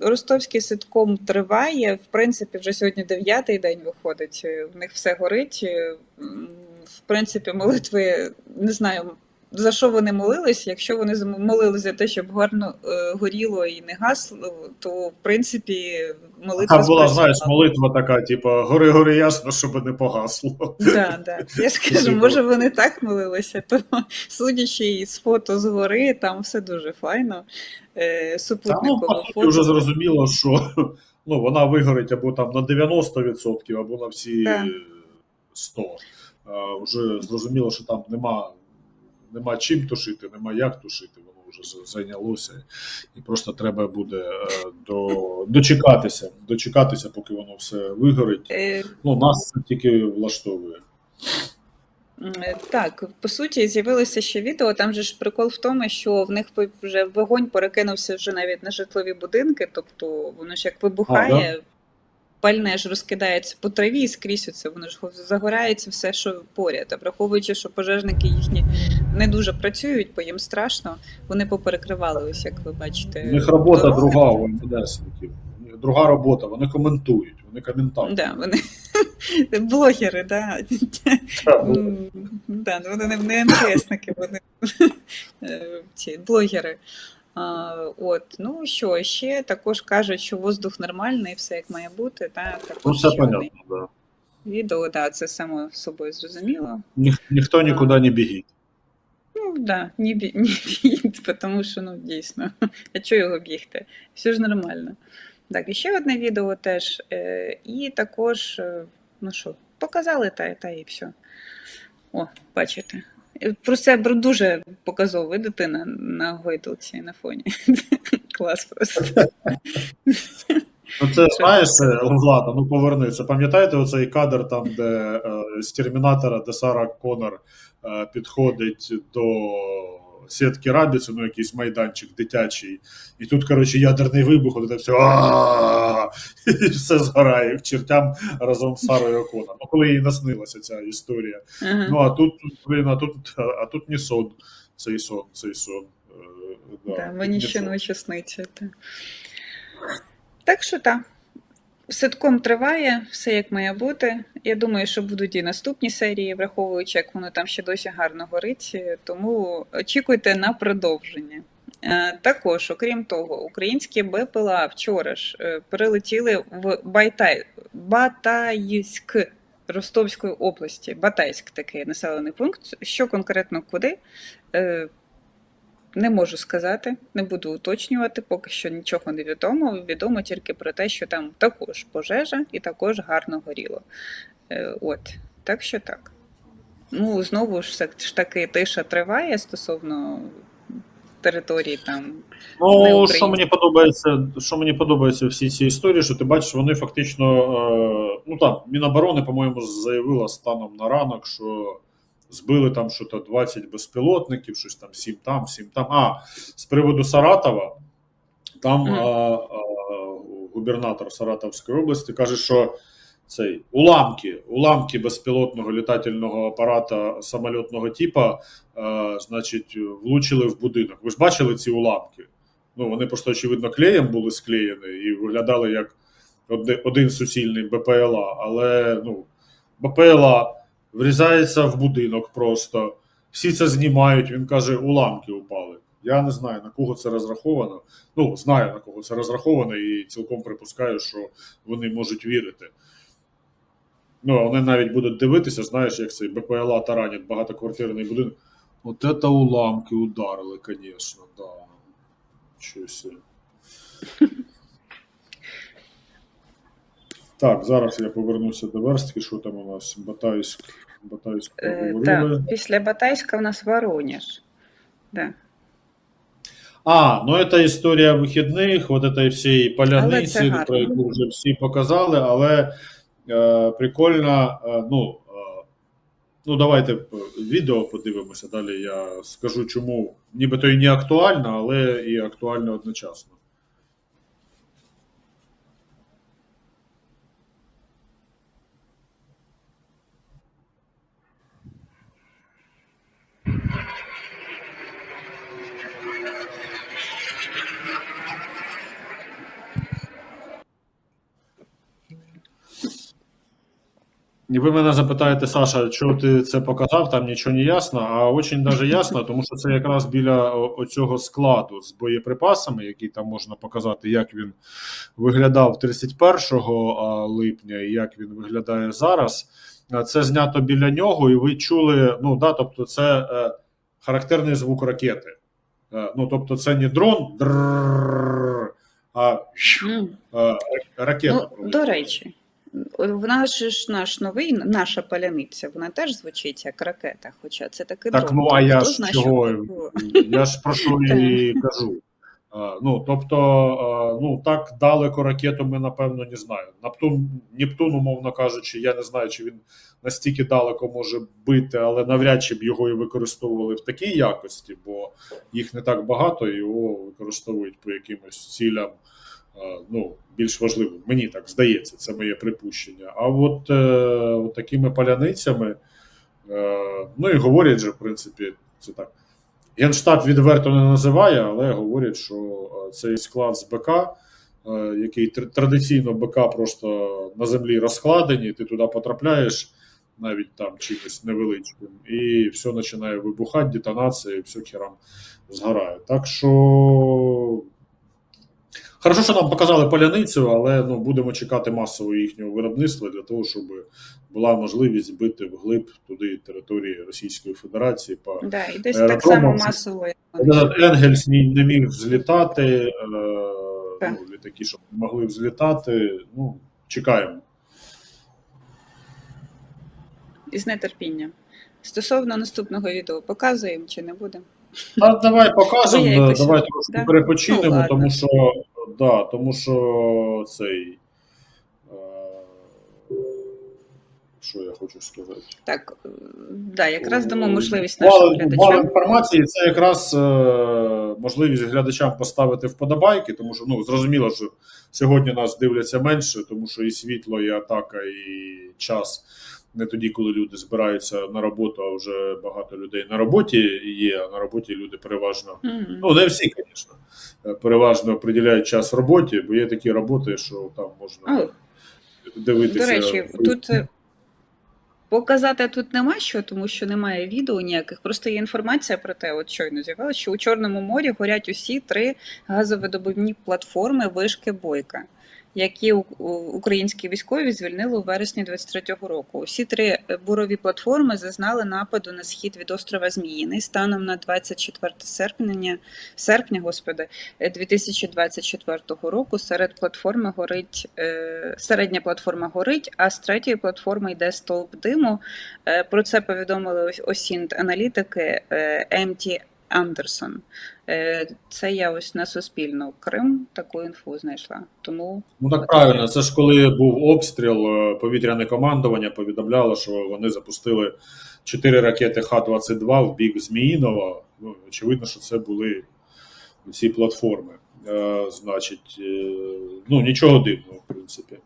Ростовський ситком триває. В принципі, вже сьогодні дев'ятий день виходить. В них все горить. В принципі, молитви не знаю. За що вони молились? Якщо вони молились за те, щоб гарно е, горіло і не гасло, то в принципі молитва Там була, знаєш, молитва така, типу, гори гори ясно, щоб не погасло. Да, да. Я ж кажу, Дуже може вони так молилися, то судячи із фото з гори, там все дуже файно. Е, Та, ну, фото. вже зрозуміло, що ну, вона вигорить або там на 90%, або на всі Так. 100%. А, вже зрозуміло, що там нема, нема чим тушити, нема як тушити, воно вже зайнялося. І просто треба буде е, до, дочекатися, дочекатися, поки воно все вигорить. Е, Ну, нас це тільки влаштовує. Е, Так, по суті, з'явилося ще відео. Там же ж прикол в тому, що в них вже вогонь перекинувся вже навіть на житлові будинки, тобто воно ж як вибухає, пальне ж розкидається по траві і скрізь оце, воно ж загорається все, що поряд. А враховуючи, що пожежники їхні не дуже працюють, бо їм страшно, вони поперекривали, ось як ви бачите. У них робота дороги. друга у МВДСників. Друга робота, вони коментують, вони коментують. Да, вони блогери, да. Так, Да, ну, вони не, не МТСники, вони е, ці блогери. А, от, ну що, ще також кажуть, що воздух нормальний, все як має бути. Та, також Ну, все понятно, да. Відео, да, це само собою зрозуміло. Ніх, ніхто нікуди не бігіть. Ну, да, не, бі, не бігти, тому що, ну, дійсно, а чого його бігти? Все ж нормально. Так, і ще одне відео теж. Е, і також, е, ну що, показали та, та і все. О, бачите. Про це бр- дуже показовий дитина на гойдолці на фоні. Клас просто. Ну це знаєш, Влада, ну поверни. Це пам'ятаєте оцей кадр там, де е, з Термінатора, де Сара Конор е, підходить до сітки Рабіці, ну якийсь майданчик дитячий, і тут, коротше, ядерний вибух, от це все і все згорає к чертям разом з Сарою Конор. Ну, коли їй наснилася ця історія. Ну а тут, блін, а тут, а тут не сон, цей сон, цей сон. Е, да, мені ще ночі сниться. Так що так. Ситком триває, все як має бути. Я думаю, що будуть і наступні серії, враховуючи, як воно там ще досі гарно горить. Тому очікуйте на продовження. Е, Також, окрім того, українські БПЛА вчора ж е, прилетіли в Байтай... Батайськ Ростовської області. Батайськ такий населений пункт. Що конкретно куди? Не можу сказати, не буду уточнювати, поки що нічого не відомо. Відомо тільки про те, що там також пожежа і також гарно горіло. Е, От, так що так. Ну, знову ж ж таки тиша триває стосовно території там. Ну, що мені подобається, що мені подобається всі ці історії, що ти бачиш, вони фактично, е, ну там, Міноборони, по-моєму, заявила станом на ранок, що збили там що то 20 безпілотників, щось там 7 там, 7 там. А, з приводу Саратова, там Мгм. е, е, губернатор Саратовської області каже, що цей уламки, уламки безпілотного літательного апарата самольотного типа, значить, влучили в будинок. Ви ж бачили ці уламки? Ну, вони просто, очевидно, клеєм були склеєні і виглядали як один суцільний БПЛА, але ну, БПЛА врізається в будинок просто. Всі це знімають. Він каже, уламки упали. Я не знаю, на кого це розраховано. Ну, знаю, на кого це розраховано, і цілком припускаю, що вони можуть вірити. Ну, вони навіть будуть дивитися, знаєш, як цей БПЛА таранить багатоквартирний будинок. От це уламки ударили, звісно, да. Щось. Так, зараз я повернуся до верстки. Що там у нас? Батайськ. Батайськ Е, поговорили. так, після Батайська у нас Воронеж. Да. А, ну це історія вихідних, от этой всієї поляниці, про яку вже всі показали, але е, прикольно, е, ну, е, ну давайте відео подивимося, далі я скажу, чому нібито і не актуально, але і актуально одночасно. І ви мене запитаєте, Саша, чого ти це показав, там нічого не ясно, а дуже даже ясно, тому що це якраз біля оцього складу з боєприпасами, який там можна показати, як він виглядав 31 липня і як він виглядає зараз. Це знято біля нього, і ви чули, ну да, тобто це е, характерний звук ракети. Е, ну, тобто, це не дрон, а ракета. Ну, до речі, в нас же ж наш новий, наша паляниця, вона теж звучить як ракета, хоча це таки Так, ну а я ж знає, чого? Я ж про що і кажу. Ну, тобто, ну так далеко ракету ми, напевно, не знаємо. Нептун, Нептун, умовно кажучи, я не знаю, чи він настільки далеко може бити, але навряд чи б його і використовували в такій якості, бо їх не так багато, і його використовують по якимось цілям. А, Ну, більш важливим. Мені так здається, це моє припущення. А от, е, от такими паляницями, е, ну і говорять же, в принципі, це так. Генштаб відверто не називає, але говорять, що е, цей склад з БК, е, який традиційно БК просто на землі розкладені, ти туди потрапляєш навіть там чимось невеличким, і все починає вибухати, детонація, і все херам згорає. Так що. Хорошо, що нам показали паляницю, але ну, будемо чекати масового їхнього виробництва для того, щоб була можливість бити вглиб туди території Російської Федерації по Да, і десь Аеродромом так само масово. Енгельс не, не міг взлітати, е, Так. ну, літаки, щоб могли взлітати. Ну, чекаємо. І з нетерпінням. Стосовно наступного відео показуємо чи не будемо? А давай покажемо, давай трошки да? перепочинемо, Ну, тому що да, тому що цей. Що я хочу сказати? Так, да, якраз дамо можливість мало, нашим мало глядачам. інформації. Це якраз е, можливість глядачам поставити вподобайки, тому що ну зрозуміло, що сьогодні нас дивляться менше, тому що і світло, і атака, і час не тоді, коли люди збираються на роботу, а вже багато людей на роботі є. А на роботі люди переважно. Мгм. Ну, не всі, звісно. е, Переважно приділяють час роботі, бо є такі роботи, що там можна О, дивитися. До речі, тут е, показати тут нема що, тому що немає відео ніяких. Просто є інформація про те, от щойно з'явилося, що у Чорному морі горять усі три газовидобувні платформи вишки Бойка, які українські військові звільнили у вересні 23-го року. Усі три е, бурові платформи зазнали нападу на схід від острова Зміїний станом на 24 серпня, серпня господи, е, 2024 року серед платформи горить е, середня платформа горить, а з третьої платформи йде стовп диму. Е, Про це повідомили осінт аналітики е, МТ Андерсон. Е, Це я ось на Суспільно Крим таку інфу знайшла. Тому Ну так правильно, це ж коли був обстріл, е, повітряне командування повідомляло, що вони запустили чотири ракети Х-22 в бік Зміїнова. Ну, очевидно, що це були ці платформи. Е, значить, ну нічого дивного, в принципі.